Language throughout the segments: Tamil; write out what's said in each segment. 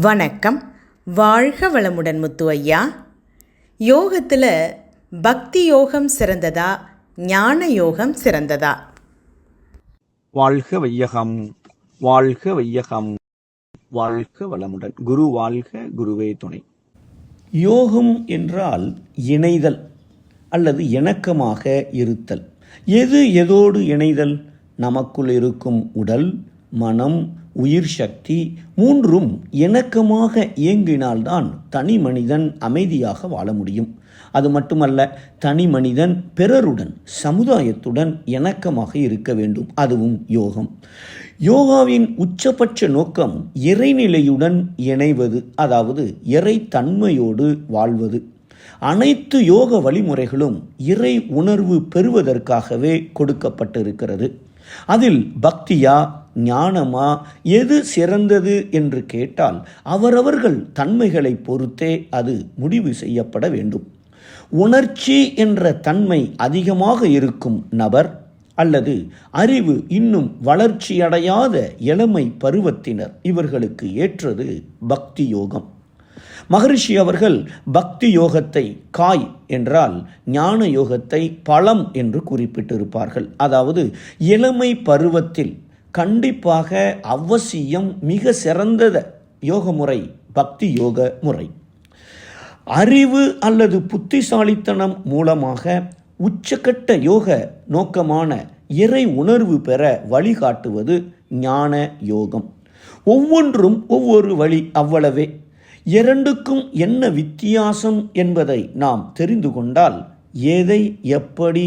வணக்கம். வாழ்க வளமுடன் முத்து ஐயா யோகத்தில் பக்தி யோகம் சிறந்ததா? ஞான யோகம் சிறந்ததா? வாழ்க வையகம் வாழ்க வையகம் வாழ்க வளமுடன். குரு வாழ்க குருவே துணை. யோகம் என்றால் இணைதல் அல்லது இணக்கமாக இருத்தல். எது எதோடு இணைதல்? நமக்குள் இருக்கும் உடல் மனம் உயிர் சக்தி மூன்றும் இணக்கமாக இயங்கினால்தான் தனி மனிதன் அமைதியாக வாழ முடியும். அது மட்டுமல்ல தனி மனிதன் பிறருடன் சமுதாயத்துடன் இணக்கமாக இருக்க வேண்டும். அதுவும் யோகம். யோகாவின் உச்சபட்ச நோக்கம் இறைநிலையுடன் இணைவது அதாவது இறைத்தன்மையோடு வாழ்வது. அனைத்து யோக வழிமுறைகளும் இறை உணர்வு பெறுவதற்காகவே கொடுக்கப்பட்டிருக்கிறது. அதில் பக்தியா ஞானமா? எது சிறந்தது என்று கேட்டால் அவரவர்கள் தன்மைகளை பொறுத்தே அது முடிவு செய்யப்பட வேண்டும். உணர்ச்சி என்ற தன்மை அதிகமாக இருக்கும் நபர் அல்லது அறிவு இன்னும் வளர்ச்சியடையாத இளமை பருவத்தினர் இவர்களுக்கு ஏற்றது பக்தி யோகம். மகரிஷி அவர்கள் பக்தி யோகத்தை காய் என்றால் ஞான யோகத்தை பழம் என்று குறிப்பிட்டிருப்பார்கள். அதாவது இளமை பருவத்தில் கண்டிப்பாக அவசியம் மிக சிறந்தத யோக முறை பக்தி யோக முறை. அறிவு அல்லது புத்திசாலித்தனம் மூலமாக உச்சக்கட்ட யோக நோக்கமான இறை உணர்வு பெற வழிகாட்டுவது ஞான யோகம். ஒவ்வொன்றும் ஒவ்வொரு வழி அவ்வளவே. இரண்டுக்கும் என்ன வித்தியாசம் என்பதை நாம் தெரிந்து கொண்டால் எதை எப்படி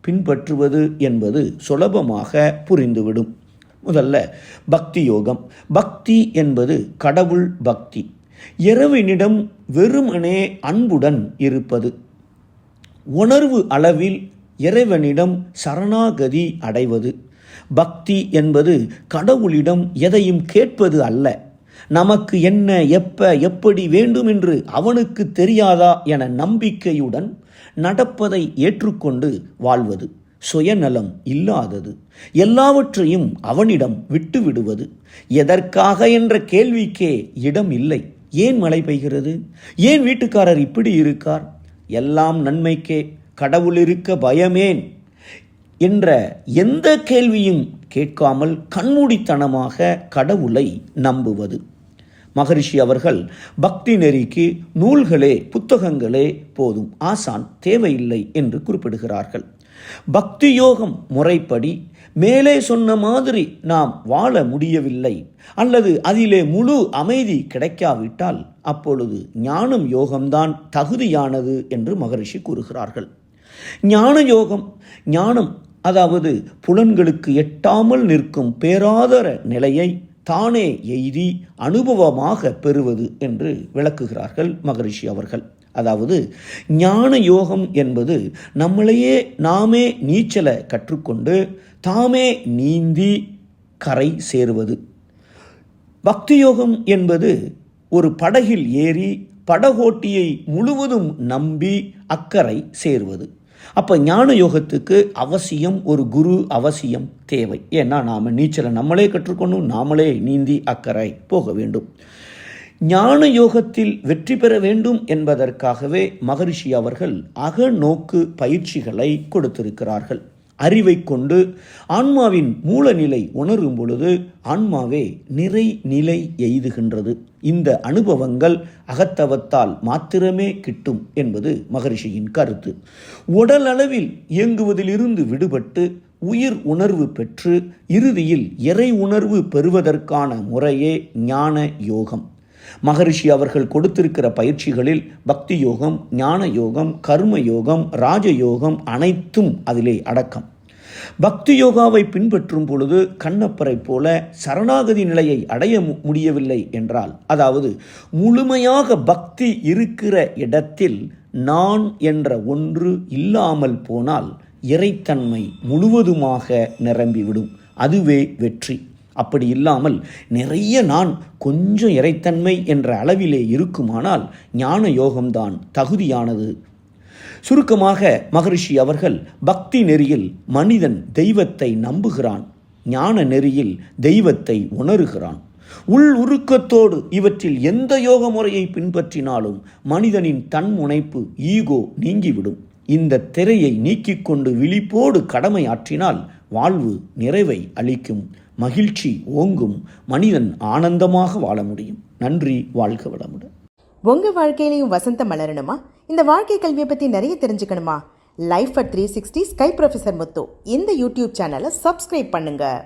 பின்பற்றுவது என்பது சுலபமாக புரிந்துவிடும். முதல்ல பக்தி யோகம். பக்தி என்பது கடவுள் பக்தி. இறைவனிடம் வெறுமனே அன்புடன் இருப்பது. உணர்வு அளவில் இறைவனிடம் சரணாகதி அடைவது. பக்தி என்பது கடவுளிடம் எதையும் கேட்பது அல்ல. நமக்கு என்ன எப்ப எப்படி வேண்டும் என்று அவனுக்கு தெரியாதா என நம்பிக்கையுடன் நடப்பதை ஏற்றுக்கொண்டு வாழ்வது. சுயநலம் இல்லாதது. எல்லாவற்றையும் அவனிடம் விட்டுவிடுவது. எதற்காக என்ற கேள்விக்கே இடம் இல்லை. ஏன் மழை பெய்கிறது? ஏன் வீட்டுக்காரர் இப்படி இருக்கார்? எல்லாம் நன்மைக்கே கடவுள் இருக்க பயமேன் என்ற எந்த கேள்வியும் கேட்காமல் கண்மூடித்தனமாக கடவுளை நம்புவது. மகரிஷி அவர்கள் பக்தி நெறிக்கு நூல்களே புத்தகங்களே போதும். ஆசான் தேவையில்லை என்று குறிப்பிடுகிறார்கள். பக்தி யோகம் முறைப்படி மேலே சொன்ன மாதிரி நாம் வாழ முடியவில்லை. அல்லது அதிலே முழு அமைதி கிடைக்காவிட்டால் அப்பொழுது ஞானம் யோகம்தான் தகுதியானது என்று மகரிஷி கூறுகிறார்கள். ஞான யோகம் ஞானம் அதாவது புலன்களுக்கு எட்டாமல் நிற்கும் பேராதர நிலையை தானே எய்தி அனுபவமாக பெறுவது என்று விளக்குகிறார்கள் மகரிஷி அவர்கள். அதாவது ஞான யோகம் என்பது நம்மளையே நாமே நீச்சலை கற்றுக்கொண்டு தாமே நீந்தி கரை சேருவது. பக்தி யோகம் என்பது ஒரு படகில் ஏறி படகோட்டியை முழுவதும் நம்பி அக்கறை சேருவது. அப்போ ஞான யோகத்துக்கு அவசியம் ஒரு குரு அவசியம் தேவை. ஏன்னா நாம் நீச்சலை நம்மளே கற்றுக்கொண்டும் நாமளே நீந்தி அக்கறை போக வேண்டும். ஞான யோகத்தில் வெற்றி பெற வேண்டும் என்பதற்காகவே மகரிஷி அவர்கள் அகநோக்கு பயிற்சிகளை கொடுத்திருக்கிறார்கள். அறிவை கொண்டு ஆன்மாவின் மூலநிலை உணரும் பொழுது ஆன்மாவே நிறை நிலை எய்துகின்றது. இந்த அனுபவங்கள் அகத்தவத்தால் மாத்திரமே கிட்டும் என்பது மகரிஷியின் கருத்து. உடல் அளவில் இயங்குவதிலிருந்து விடுபட்டு உயிர் உணர்வு பெற்று இறுதியில் இறை உணர்வு பெறுவதற்கான முறையே ஞான யோகம் மகரிஷி அவர்கள் கொடுத்திருக்கிற பயிற்சிகளில் பக்தி யோகம் ஞான யோகம் கர்ம யோகம் ராஜயோகம் அனைத்தும் அதிலே அடக்கம். பக்தி யோகாவை பின்பற்றும் பொழுது கண்ணப்பரை போல சரணாகதி நிலையை அடைய முடியவில்லை என்றால் அதாவது முழுமையாக பக்தி இருக்கிற இடத்தில் நான் என்ற ஒன்று இல்லாமல் போனால் இறைத்தன்மை முழுவதுமாக நிரம்பிவிடும். அதுவே வெற்றி. அப்படி இல்லாமல் நிறைய நான் கொஞ்சம் இறைத்தன்மை என்ற அளவிலே இருக்குமானால் ஞான யோகம்தான் தகுதியானது. சுருக்கமாக மகரிஷி அவர்கள் பக்தி நெறியில் மனிதன் தெய்வத்தை நம்புகிறான். ஞான நெறியில் தெய்வத்தை உணருகிறான். உள் உருக்கத்தோடு இவற்றில் எந்த யோக முறையை பின்பற்றினாலும் மனிதனின் தன்முனைப்பு ஈகோ நீங்கிவிடும். இந்த திரையை நீக்கிக் கொண்டு விழிப்போடு கடமை ஆற்றினால் வாழ்வு நிறைவை அளிக்கும். மகிழ்ச்சி ஓங்கும் மனிதன் ஆனந்தமாக வாழ முடியும். நன்றி வாழ்க வளமுடன். உங்கள் வாழ்க்கையிலையும் வசந்தம் மலரணுமா? இந்த வாழ்க்கை கல்வியை பற்றி நிறைய தெரிஞ்சுக்கணுமா? Life at three sixty sky professor Muthu. இந்த யூடியூப் சேனலை சப்ஸ்கிரைப் பண்ணுங்கள்